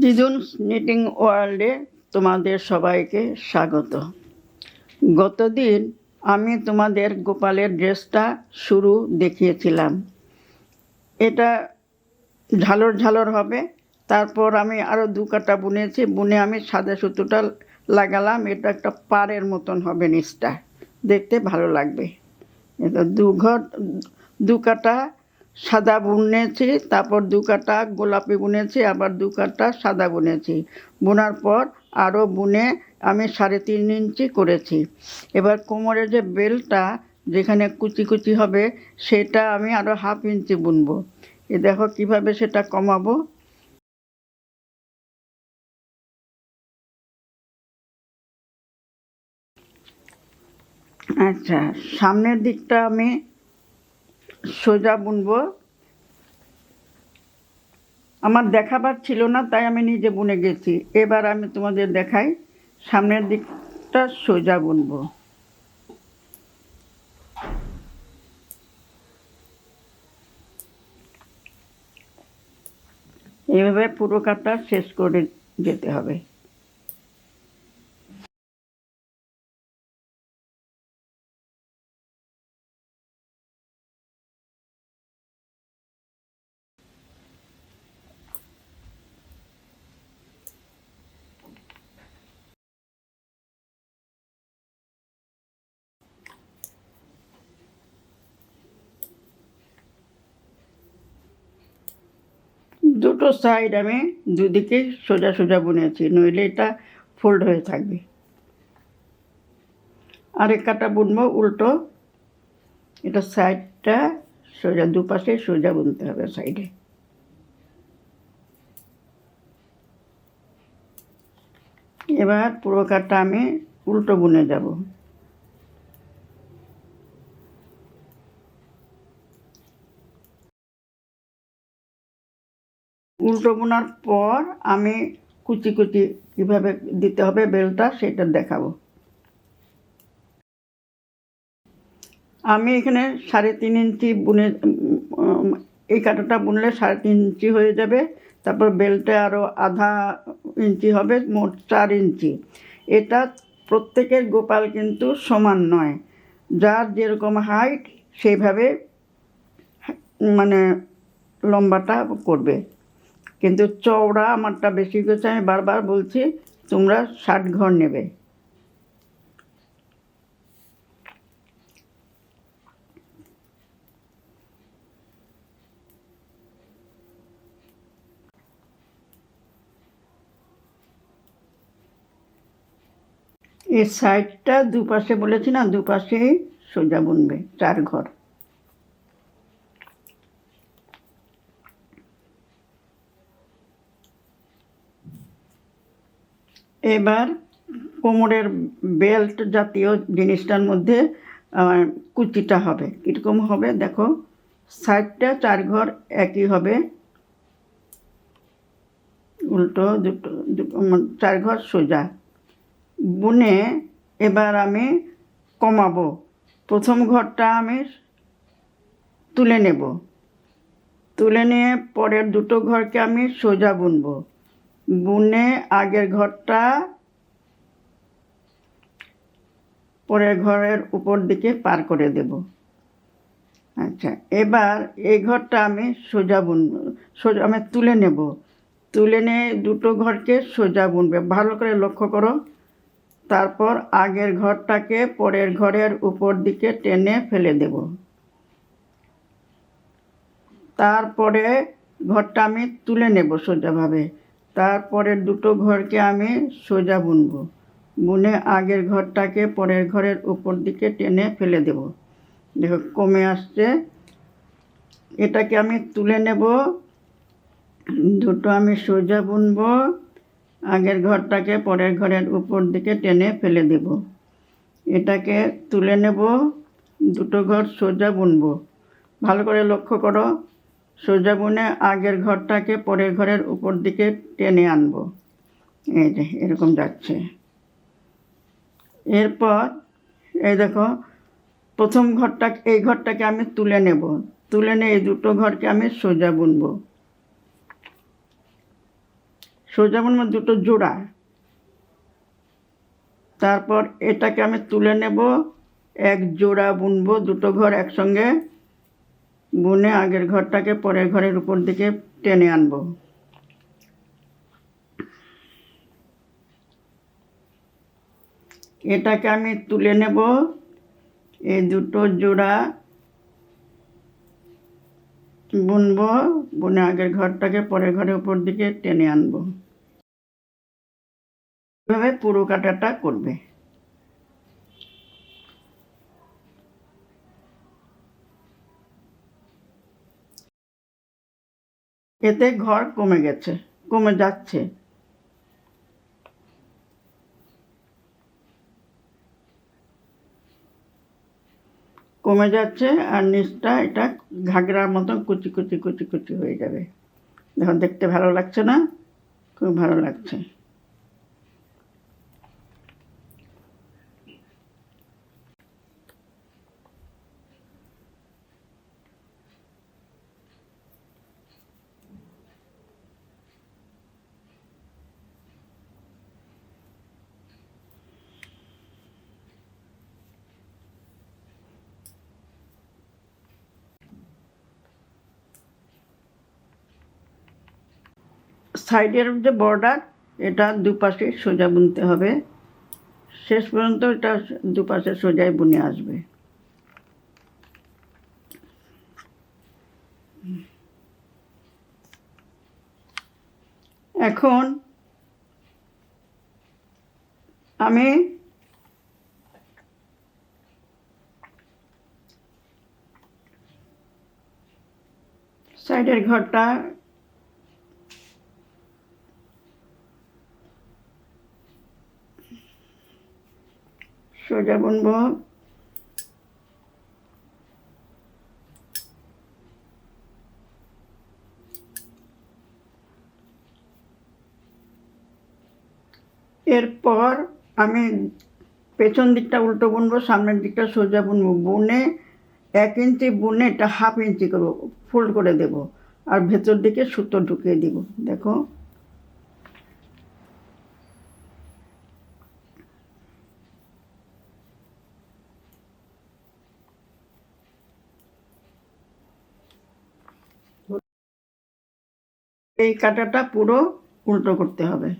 দিদুনস knitting ওয়ার্ল্ডে তোমাদের সবাইকে স্বাগত। গতদিন আমি তোমাদের গোপালের ড্রেসটা শুরু দেখিয়েছিলাম। এটা ঝালর ঝালর হবে। তারপর আমি আরও দু কাটা বুনেছি। বুনে আমি সাদা সুতোটা লাগালাম। এটা একটা পাড়ের মতন হবে নিচটা। দেখতে ভালো লাগবে। এটা দু ঘর, দু কাটা সাদা বুনেছি, তারপর দু কাটা গোলাপি বুনেছি, আবার দু কাটা সাদা বুনেছি। বোনার পর আরও বুনে আমি সাড়ে তিন ইঞ্চি করেছি। এবার কোমরের যে বেলটা যেখানে কুচি কুচি হবে, সেটা আমি আরও হাফ ইঞ্চি বুনবো। এ দেখো কীভাবে সেটা কমাবো। আচ্ছা সামনের দিকটা আমি সোজা বুনবো। আমার দেখাবার ছিল না, তাই আমি নিজে বুনে গেছি। এবার আমি তোমাদের দেখাই, সামনের দিকটা সোজা বুনবো। এভাবে পুরো কাটা শেষ করে যেতে হবে। দুটো সাইড আমি দুদিকে সোজা সোজা বুনেছি, নইলে এটা ফোল্ড হয়ে থাকবে। আরেক কাটা বুনবো, উল্টো। এটা সাইডটা সোজা, দুপাশে সোজা বুনতে হবে সাইডে এবার পুরো কাটা আমি উল্টো বুনে যাব। উল্টো বোনার পর আমি কুচি কুচি কীভাবে দিতে হবে বেলটা সেটা দেখাবো। আমি এখানে সাড়ে তিন ইঞ্চি বুনে এই কাঁটাটা বুনলে সাড়ে তিন ইঞ্চি হয়ে যাবে। তারপর বেলটা আরও আধা ইঞ্চি হবে, মোট চার ইঞ্চি। এটা প্রত্যেকের গোপাল কিন্তু সমান নয়। যার যেরকম হাইট সেইভাবে মানে লম্বাটা করবে। কিন্তু চওড়া আমারটা বেশি করছে আমি বারবার বলছি, তোমরা ষাট ঘর নেবে। এই সাইডটা দুপাশে বলেছি না, দুপাশেই সোজা বুনবে, চার ঘর। এবার কোমরের বেল্ট জাতীয় জিনিসটার মধ্যে কুচিটা হবে। কীরকম হবে? দেখো, সাইডটা চার ঘর একই হবে। উল্টো দুটো চার ঘর সোজা। বুনে এবার আমি কমাবো। প্রথম ঘরটা আমি তুলে নেব। তুলে নিয়ে পরের দুটো ঘরকে আমি সোজা বুনবো। বুনে আগের ঘরটা পরের ঘরের উপর দিকে পার করে দেব। আচ্ছা এবার এই ঘরটা আমি সোজা বুনবো সোজা আমি তুলে নেব। তুলে নিয়ে দুটো ঘরকে সোজা বুনবে। ভালো করে লক্ষ্য করো। তারপর আগের ঘরটাকে পরের ঘরের উপর দিকে টেনে ফেলে দেব। তারপরে ঘরটা আমি তুলে নেব সোজাভাবে। তারপরে দুটো ঘরকে আমি সোজা বুনব। বুনে আগের ঘরটাকে পরের ঘরের উপর দিকে টেনে ফেলে দেব। দেখো, কমে আসছে। এটাকে আমি তুলে নেব। দুটো আমি সোজা বুনবো। আগের ঘরটাকে পরের ঘরের উপর দিকে টেনে ফেলে দেব। এটাকে তুলে নেব। দুটো ঘর সোজা বুনবো। ভালো করে লক্ষ্য করো। সোজা বুনে আগের ঘরটাকে পরের ঘরের উপর দিকে টেনে আনব। এই যে, এরকম যাচ্ছে। এরপর, এই দেখো, প্রথম ঘরটা, এই ঘরটাকে আমি তুলে নেব। তুলে নিয়ে এই দুটো ঘরকে আমি সোজা বুনবো। সোজা বুনবো দুটো জোড়া। তারপর এটাকে আমি তুলে নেব, এক জোড়া বুনবো, দুটো ঘর একসঙ্গে বুনে আগের ঘরটাকে পরের ঘরের উপর দিকে টেনে আনব। এটাকে আমি তুলে নেব। এই দুটো জোড়া বুনবো, বুনে আগের ঘরটাকে পরের ঘরের উপর দিকে টেনে আনব। এভাবে পুরো কাটাটা করবে। এতে ঘর কমে গেছে, কমে যাচ্ছে। কমে যাচ্ছে আর নিচটা এটা ঘাগরার মতন কুচি কুচি কুচি কুচি হয়ে যাবে। যখন দেখতে ভালো লাগছে না? খুব ভালো লাগছে। সাইডের যে বর্ডার এটা দুপাশে সোজা বুনতে হবে। শেষ পর্যন্ত এটা দুপাশে সোজাই বুনে আসবে। এখন আমি সাইডের ঘরটা সোজা বুনবো। এরপর আমি পেছন দিকটা উল্টো বুনবো, সামনের দিকটা সোজা বুনবো। বুনে এক ইঞ্চি বুনে এটা হাফ ইঞ্চি করব ফোল্ড করে দেব। আর ভেতর দিকে সুতো ঢুকিয়ে দিব, দেখো। এই কাটাটা পুরো উল্টো করতে হবে।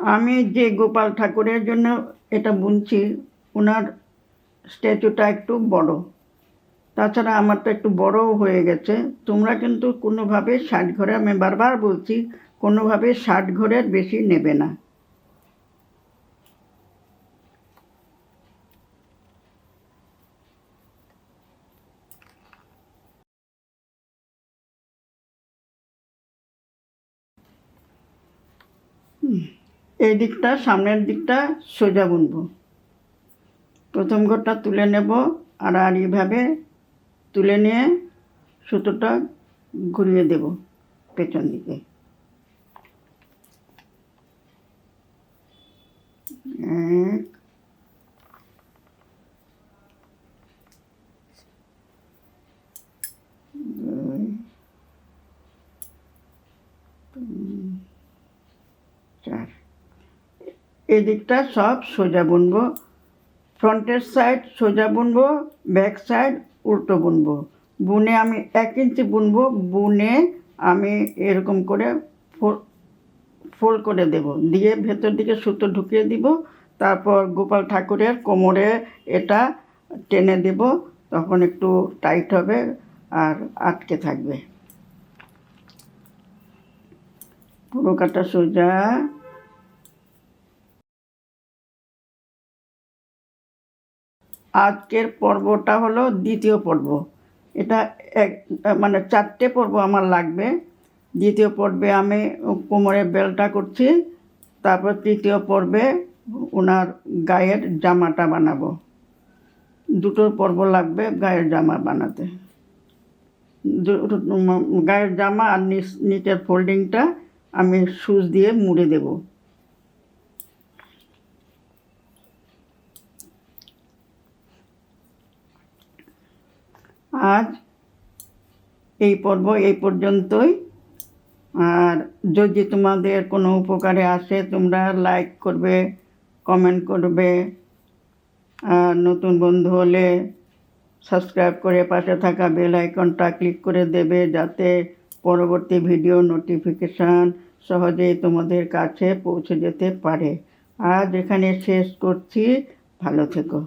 আমি যে গোপাল ঠাকুরের জন্য এটা বুনছি, ওনার স্ট্যাচুটা একটু বড়। তাছাড়া আমার তো একটু বড়ও হয়ে গেছে। তোমরা কিন্তু কোনোভাবে ষাট ঘরে আমি বারবার বলছি, কোনোভাবে ষাট ঘরের বেশি নেবে না। এই দিকটা, সামনের দিকটা সোজা বুনবো। প্রথম ঘরটা তুলে নেব, আর আর এইভাবে তুলে নিয়ে সুতোটা ঘুরিয়ে দেব পেছন দিকে। চার। এদিকটা সব সোজা বুনবো। ফ্রন্টের সাইড সোজা বুনবো ব্যাক সাইড উল্টো বুনবো। বুনে আমি এক ইঞ্চি বুনবো, বুনে আমি এরকম করে ফোল্ড করে দেব। দিয়ে ভেতর দিকে সুতো ঢুকিয়ে দিব, তারপর গোপাল ঠাকুরের কোমরে এটা টেনে দেব, তখন একটু টাইট হবে আর আটকে থাকবে। পুরো কাটা সোজা আজকের পর্বটা হলো দ্বিতীয় পর্ব। এটা এক মানে চারটে পর্ব আমার লাগবে। দ্বিতীয় পর্বে আমি কোমরের বেলটা করছি, তারপর তৃতীয় পর্বে ওনার গায়ের জামাটা বানাবো। দুটো পর্ব লাগবে গায়ের জামা বানাতে। গায়ের জামা আর নিচ, নিচের ফোল্ডিংটা আমি সুচ দিয়ে মুড়ে দেব। আজ এই পর্ব এই পর্যন্তই। আর যদি তোমাদের কোনো উপকারে আসে, তোমরা লাইক করবে কমেন্ট করবে। আর নতুন বন্ধু হলে সাবস্ক্রাইব করে পাশে থাকা বেল আইকনটা ক্লিক করে দেবে, যাতে পরবর্তী ভিডিও নোটিফিকেশান সহজেই তোমাদের কাছে পৌঁছে যেতে পারে। আজ এখানে শেষ করছি। ভালো থেকো।